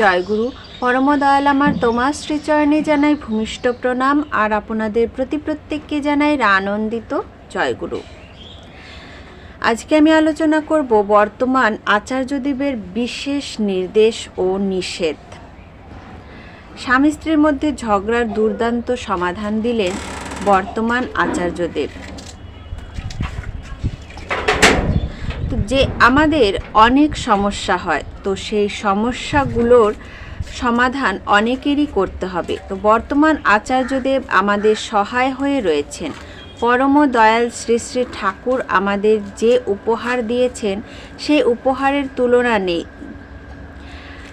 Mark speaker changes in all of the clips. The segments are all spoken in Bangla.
Speaker 1: জয়গুরু পরম দয়াল আমার তোমার শ্রীচরণে জানাই ভূমিষ্ঠ প্রণাম, আর আপনাদের প্রতি প্রত্যেককে জানাই আনন্দিত জয়গুরু। আজকে আমি আলোচনা করব বর্তমান আচার্যদেবের বিশেষ নির্দেশ ও নিষেধ। স্বামী স্ত্রীর মধ্যে ঝগড়ার দুর্দান্ত সমাধান দিলেন বর্তমান আচার্যদেব যে আমাদের অনেক সমস্যা হয়, তো সেই সমস্যাগুলোর সমাধান অনেকেরই করতে হবে। তো বর্তমান আচার্যদেব আমাদের সহায় হয়ে রয়েছেন। পরম দয়াল শ্রী শ্রী ঠাকুর আমাদের যে উপহার দিয়েছেন, সেই উপহারের তুলনা নেই।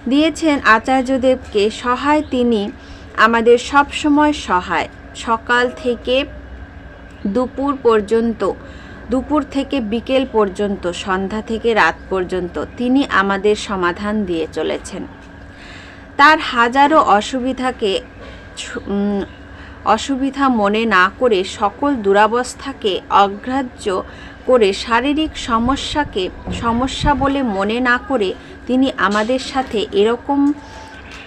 Speaker 1: দিয়েছেন আচার্যদেবকে সহায় তিনি আমাদের সব সময় সহায়। সকাল থেকে দুপুর পর্যন্ত দুপুর থেকে বিকেল পর্যন্ত, সন্ধ্যা থেকে রাত পর্যন্ত তিনি আমাদের সমাধান দিয়ে চলেছেন। তার হাজারো অসুবিধাকে অসুবিধা মনে না করে সকল দুরাবস্থাকে অগ্রাহ্য করে শারীরিক সমস্যাকে, সমস্যা বলে মনে না করে তিনি আমাদের সাথে এরকম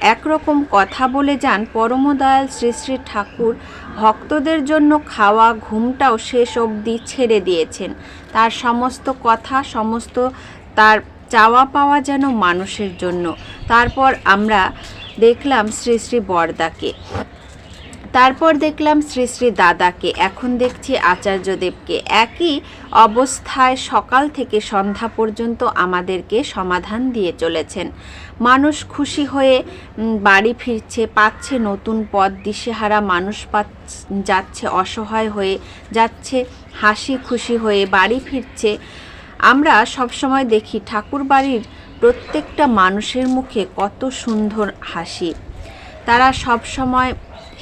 Speaker 1: একরকম কথা বলে যান পরমদয়াল শ্রী শ্রী ঠাকুর। ভক্তদের জন্য খাওয়া, ঘুমটাও শেষ অবধি ছেড়ে দিয়েছেন। তার সমস্ত কথা, সমস্ত তার চাওয়া পাওয়া যেন মানুষের জন্য। তারপর আমরা দেখলাম শ্রী শ্রী বরদাকে। তারপর দেখলাম শ্রী শ্রী দাদাকে। এখন দেখছি আচার্যদেবকে। একই অবস্থায় সকাল থেকে সন্ধ্যা পর্যন্ত আমাদেরকে সমাধান দিয়ে চলেছেন। মানুষ খুশি হয়ে বাড়ি ফিরছে, পাচ্ছে নতুন পথ, দিশেহারা মানুষ যাচ্ছে অসহায় হয়ে, যাচ্ছে হাসি খুশি হয়ে, বাড়ি ফিরছে। আমরা সবসময় দেখি ঠাকুর বাড়ির প্রত্যেকটা মানুষের মুখে কত সুন্দর হাসি। তারা সব সময়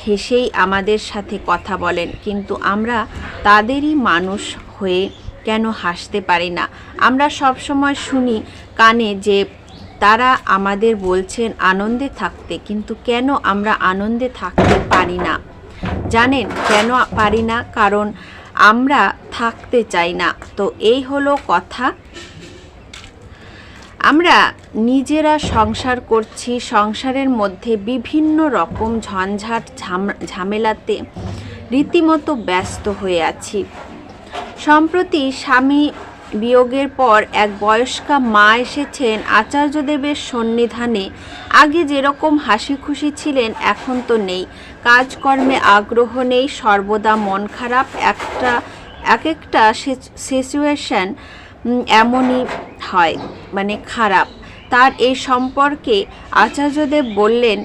Speaker 1: হেসেই আমাদের সাথে কথা বলেন, কিন্তু আমরা তাদেরই মানুষ হয়ে কেন হাসতে পারি না? আমরা সব সময় শুনি কানে যে তারা আমাদের বলছেন আনন্দে থাকতে, কিন্তু কেন আমরা আনন্দে থাকতে পারি না? জানেন, কেন পারি না? কারণ আমরা থাকতে চাই না। তো এই হলো কথা। আমরা নিজেরা সংসার করছি, সংসারের মধ্যে বিভিন্ন রকম ঝঞ্ঝাট, ঝাম- ঝামেলাতে রীতিমতো ব্যস্ত হয়ে আছি। সম্প্রতি স্বামী বিয়োগের পর এক বয়স্কা মা এসেছেন আচার্যদেবের সন্নিধানে। আগে যেরকম হাসি খুশি ছিলেন, এখন তো নেই। কাজকর্মে আগ্রহ নেই, সর্বদা মন খারাপ। একটা এক একটা সিচুয়েশান এমনই হয় মানে খারাপ। তার এই সম্পর্কে আচার্যদেব বললেন,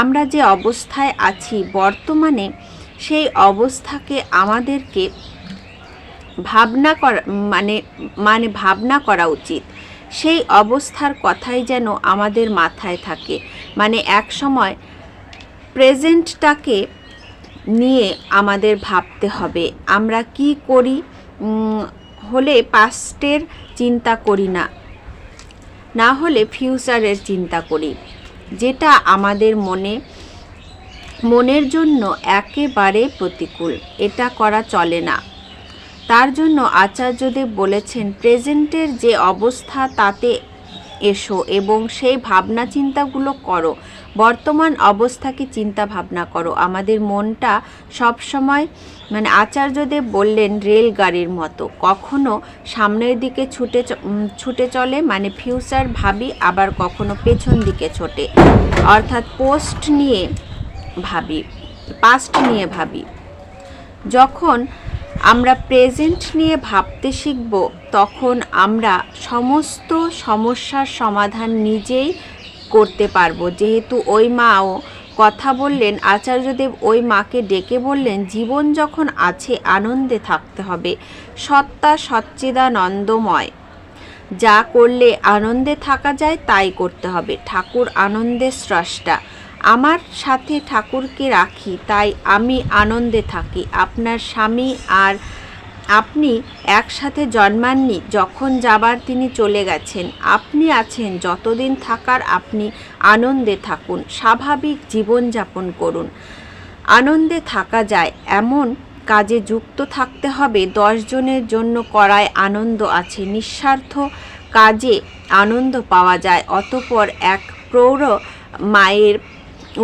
Speaker 1: আমরা যে অবস্থায় আছি, বর্তমানে সেই অবস্থাকে আমাদেরকে ভাবনা করা মানে মানে ভাবনা করা উচিত। সেই অবস্থার কথাই যেন আমাদের মাথায় থাকে। মানে এক সময় প্রেজেন্টটাকে নিয়ে আমাদের ভাবতে হবে, আমরা কি করি? হলে পাস্টের চিন্তা করি না না হলে ফিউচারের চিন্তা করি। যেটা আমাদের মনে, মনের জন্য একেবারে প্রতিকূল, এটা করা চলে না। তার জন্য আচার্যদেব বলেছেন, প্রেজেন্টের যে অবস্থা, তাতে এসো এবং সেই ভাবনা চিন্তাগুলো করো। বর্তমান অবস্থাকে চিন্তা ভাবনা করো। আমাদের মনটা সব সময় মানে আচার্যদেব বললেন, রেলগাড়ির মতো। কখনো সামনের দিকে ছুটে ছুটে চলে মানে ফিউচার ভাবি, আবার কখনো পেছন দিকে ছোটে। অর্থাৎ পোস্ট নিয়ে ভাবি, পাস্ট নিয়ে ভাবি। যখন আমরা প্রেজেন্ট নিয়ে ভাবতে শিখব, তখন আমরা সমস্ত সমস্যার সমাধান নিজেই করতে পারব। যেহেতু ওই মাও কথা বললেন, আচার্যদেব ওই মাকে ডেকে বললেন, জীবন যখন আছে, আনন্দে থাকতে হবে। সত্তা সচ্চিদানন্দময়। যা করলে আনন্দে থাকা যায়, তাই করতে হবে। ঠাকুর আনন্দের স্রষ্টা। আমার সাথে ঠাকুরকে রাখি, তাই আমি আনন্দে থাকি। আপনার স্বামী আর আপনি একসাথে জন্মাননি, যখন যাবার তিনি চলে গেছেন। আপনি আছেন, যতদিন থাকার আপনি আনন্দে থাকুন, স্বাভাবিক জীবনযাপন করুন। আনন্দে থাকা যায়, এমন কাজে যুক্ত থাকতে হবে, দশ জনের জন্য করায় আনন্দ আছে, নিঃস্বার্থ কাজে আনন্দ পাওয়া যায়। অতপর এক প্রৌঢ় মায়ের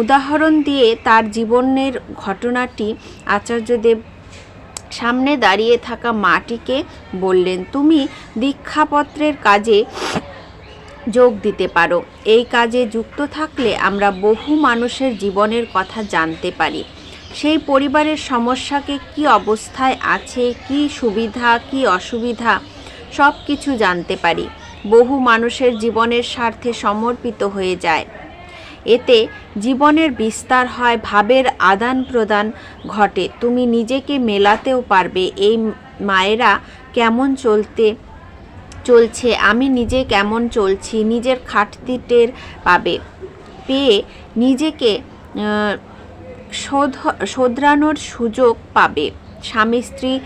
Speaker 1: উদাহরণ দিয়ে তার জীবনের ঘটনাটি আচার্যদেব সামনে দাঁড়িয়ে থাকা মাটিকে বললেন, তুমি দীক্ষাপত্রের কাজে যোগ দিতে পারো। এই কাজে যুক্ত থাকলে আমরা বহু মানুষের জীবনের কথা জানতে পারি। সেই পরিবারের সমস্যাকে কি অবস্থায় আছে, কি সুবিধা, কি অসুবিধা সব কিছু জানতে পারি। বহু মানুষের জীবনের স্বার্থে সমর্পিত হয়ে যায়। এতে জীবনের বিস্তার হয়, ভাবের আদান প্রদান ঘটে। তুমি নিজেকে মেলাতেও পারবে, এই মায়েরা কেমন চলতে চলছে, আমি নিজে কেমন চলছি, নিজের খাটতি টের পাবে। পেয়ে নিজেকে শোধ, শোধরানোর সুযোগ পাবে। স্বামী, স্ত্রী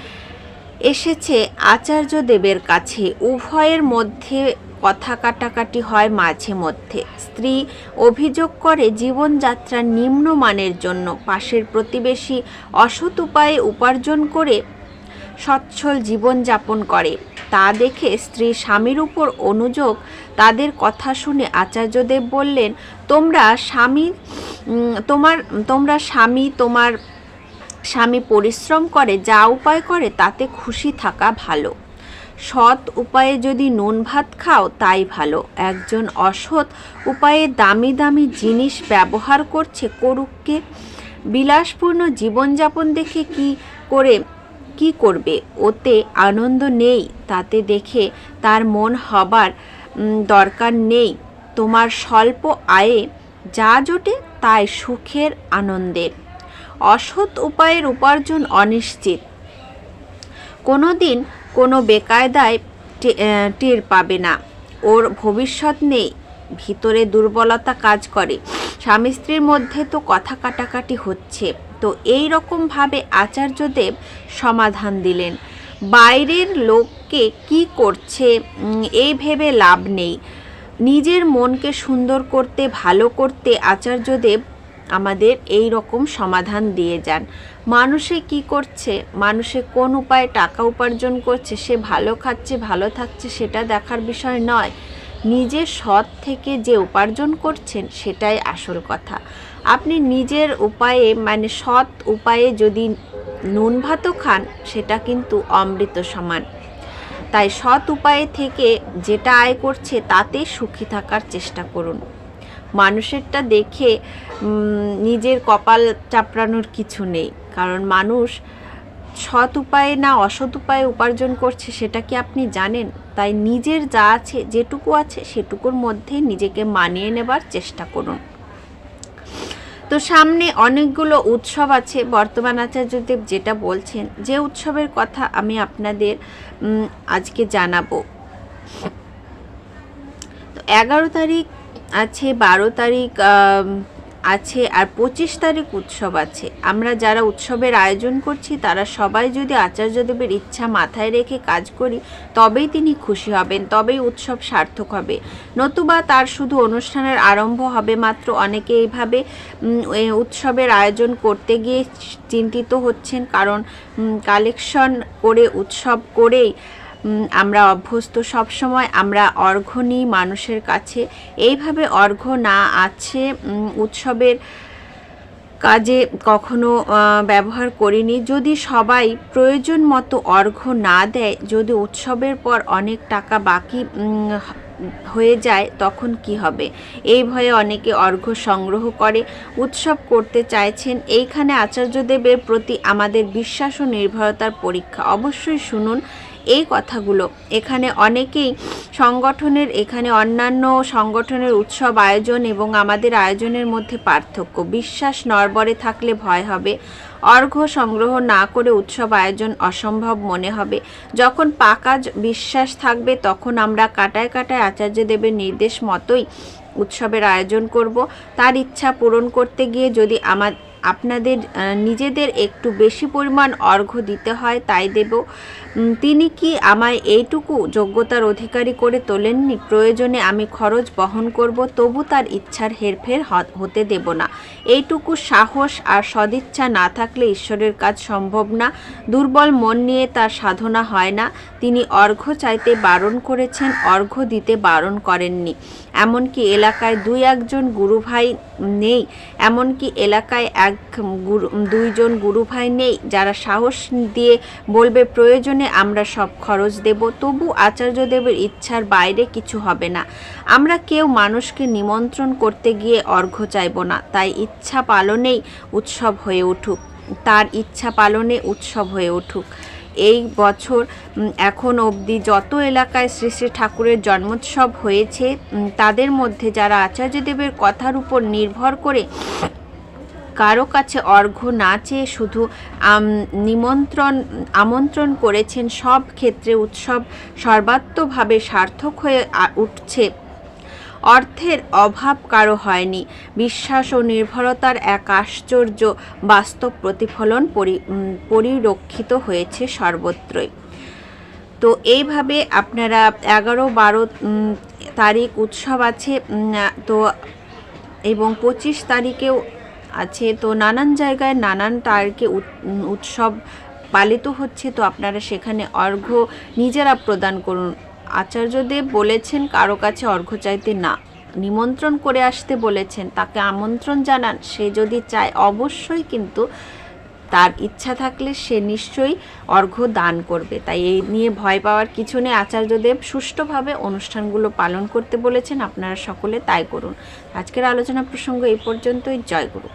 Speaker 1: এসেছে আচার্য দেবের কাছে, উভয়ের মধ্যে কথা কাটাকাটি হয় মাঝে মধ্যে। স্ত্রী অভিযোগ করে জীবনযাত্রা নিম্নমানের জন্য পাশের প্রতিবেশী অসৎ উপায়ে উপার্জন করে সচ্ছল জীবনযাপন করে। তা দেখে স্ত্রী স্বামীর উপর অনুযোগ তাদের কথা শুনে আচার্যদেব বললেন, তোমরা স্বামী তোমার, তোমরা স্বামী, তোমার স্বামী পরিশ্রম করে, যা উপায় করে, তাতে খুশি থাকা ভালো। সৎ উপায়ে যদি নুন ভাত খাও, তাই ভালো। একজন অসৎ উপায়ে দামি দামি জিনিস ব্যবহার করছে করুককে। বিলাসপূর্ণ জীবনযাপন দেখে কি করে, কি করবে? ওতে আনন্দ নেই, তাতে দেখে তার মন হবার দরকার নেই। তোমার স্বল্প আয়ে যা জোটে, তাই সুখের আনন্দের। অসৎ উপায়ের উপার্জন অনিশ্চিত। কোনো দিন কোনো বেকায়দায় টের পাবে না। ওর ভবিষ্যৎ নেই, ভিতরে দুর্বলতা কাজ করে। স্বামী স্ত্রীর মধ্যে তো কথা কাটাকাটি হচ্ছে। তো এই রকমভাবে আচার্যদেব সমাধান দিলেন। বাইরের লোককে কি করছে এই ভেবে লাভ নেই। নিজের মনকে সুন্দর করতে, ভালো করতে আচার্যদেব আমাদের এই রকম সমাধান দিয়ে যান। মানুষে কি করছে? মানুষে কোন উপায়ে টাকা উপার্জন করছে? সে ভালো খাচ্ছে, ভালো থাকছে সেটা দেখার বিষয় নয়। নিজে সৎ থেকে যে উপার্জন করছেন সেটাই আসল কথা। আপনি নিজের উপায়ে মানে সৎ উপায়ে যদি নুন ভাতও খান, সেটা কিন্তু অমৃত সমান। তাই সৎ উপায়ে থেকে যেটা আয় করছে তাতে সুখী থাকার চেষ্টা করুন। মানুষেরটা দেখে নিজের কপাল চাপড়ানোর কিছু নেই। কারণ মানুষ সৎ উপায়ে না অসৎ উপায়ে উপার্জন করছে, সেটা কি আপনি জানেন? তাই নিজের যা আছে, যেটুকু আছে, সেটুকুর মধ্যে নিজেকে মানিয়ে নেবার চেষ্টা করুন। তো সামনে অনেকগুলো উৎসব আছে, বর্তমান আচার্যদেব যেটা বলছেন, যে উৎসবের কথা আমি আপনাদের আজকে জানাব। তো এগারো তারিখ আছে, বারো তারিখ আছে আর পঁচিশ তারিখ উৎসব আছে। আমরা যারা উৎসবের আয়োজন করছি, তারা সবাই যদি আচার্যদেবের ইচ্ছা মাথায় রেখে কাজ করি, তবেই তিনি খুশি হবেন, তবেই উৎসব সার্থক হবে। নতুবা তার শুধু অনুষ্ঠানের আরম্ভ হবে মাত্র, অনেকে এইভাবে উৎসবের আয়োজন করতে গিয়ে চিন্তিত হচ্ছেন, কারণ কালেকশন করে, উৎসব করেই আমরা অভ্যস্ত সব সময় আমরা অর্ঘ্য নিই মানুষের কাছে। এইভাবে অর্ঘ্য না আছে উৎসবের কাজে কখনো ব্যবহার করিনি। যদি সবাই প্রয়োজন মতো অর্ঘ্য না দেয়, যদি উৎসবের পর অনেক টাকা বাকি হয়ে যায়, তখন কি হবে? এই ভয়ে অনেকে অর্ঘ্য সংগ্রহ করে, উৎসব করতে চাইছেন। এইখানে আচার্যদেবের প্রতি আমাদের বিশ্বাস ও নির্ভরতার পরীক্ষা। অবশ্যই শুনুন এই কথাগুলো। এখানে অনেকেই সংগঠনের, এখানে অন্যান্য সংগঠনের উৎসব, আয়োজন এবং আমাদের আয়োজনের মধ্যে পার্থক্য। বিশ্বাস নরবরে থাকলে ভয় হবে। অর্ঘ্য সংগ্রহ না করে উৎসব আয়োজন অসম্ভব মনে হবে। যখন পাকা বিশ্বাস থাকবে, তখন আমরা কাটায় কাটায় আচার্যদেবের নির্দেশ মতোই উৎসবের আয়োজন করব। তার ইচ্ছা পূরণ করতে গিয়ে যদি আমার আপনাদের নিজেদের একটু বেশি পরিমাণ অর্ঘ্য দিতে হয়, তাই দেব। তিনি কি আমায় এইটুকু যোগ্যতার অধিকারী করে তোলেননি? প্রয়োজনে আমি খরচ বহন করব, তবু তার ইচ্ছার হেরফের হতে দেব না। এইটুকু সাহস আর সদিচ্ছা না থাকলে ঈশ্বরের কাজ সম্ভব না। দুর্বল মন নিয়ে তার সাধনা হয় না। তিনি অর্ঘ্য চাইতে বারণ করেছেন, অর্ঘ্য দিতে বারণ করেননি। এমনকি এলাকায় দুই একজন গুরুভাই নেই, এমনকি এলাকায় এক গুরু দুইজন গুরু ভাই নেই, যারা সাহস দিয়ে বলবে প্রয়োজনে আমরা সব খরচ দেব, তবু আচার্যদেবের ইচ্ছার বাইরে কিছু হবে না। আমরা কেউ মানুষকে নিমন্ত্রণ করতে গিয়ে অর্ঘ্য চাইব না, তাই ইচ্ছা পালনেই উৎসব হয়ে উঠুক। তার ইচ্ছা পালনে উৎসব হয়ে উঠুক। এই বছর এখন অবধি যত এলাকায় শ্রী শ্রী ঠাকুরের জন্মোৎসব হয়েছে তাদের মধ্যে যারা আচার্যদেবের কথার উপর নির্ভর করে কারও কাছে অর্ঘ্য না চেয়ে শুধু নিমন্ত্রণ আমন্ত্রণ করেছেন সব ক্ষেত্রে উৎসব সর্বাত্মভাবে সার্থক হয়ে উঠছে। অর্থের অভাব কারও হয়নি। বিশ্বাস ও নির্ভরতার এক আশ্চর্য বাস্তব প্রতিফলন পরি- উম, পরিলক্ষিত হয়েছে সর্বত্রই। তো এইভাবে আপনারা এগারো বারো তারিখ উৎসব আছে তো এবং পঁচিশ তারিখেও আছে, তো নানান জায়গায় নানান তারকে উৎসব পালিত হচ্ছে, তো আপনারা সেখানে অর্ঘ্য নিজেরা প্রদান করুন। আচার্যদেব বলেছেন, কারও কাছে অর্ঘ্য চাইতে না, নিমন্ত্রণ করে আসতে বলেছেন, তাকে আমন্ত্রণ জানান। সে যদি চায়, অবশ্যই কিন্তু তার ইচ্ছা থাকলে সে নিশ্চয়ই অর্ঘ্য দান করবে। তাই এই নিয়ে ভয় পাওয়ার কিছু নেই। আচার্যদেব সুষ্ঠুভাবে অনুষ্ঠানগুলো পালন করতে বলেছেন। আপনারা সকলে তাই করুন। আজকের আলোচনা প্রসঙ্গ এই পর্যন্তই। জয় গুরু।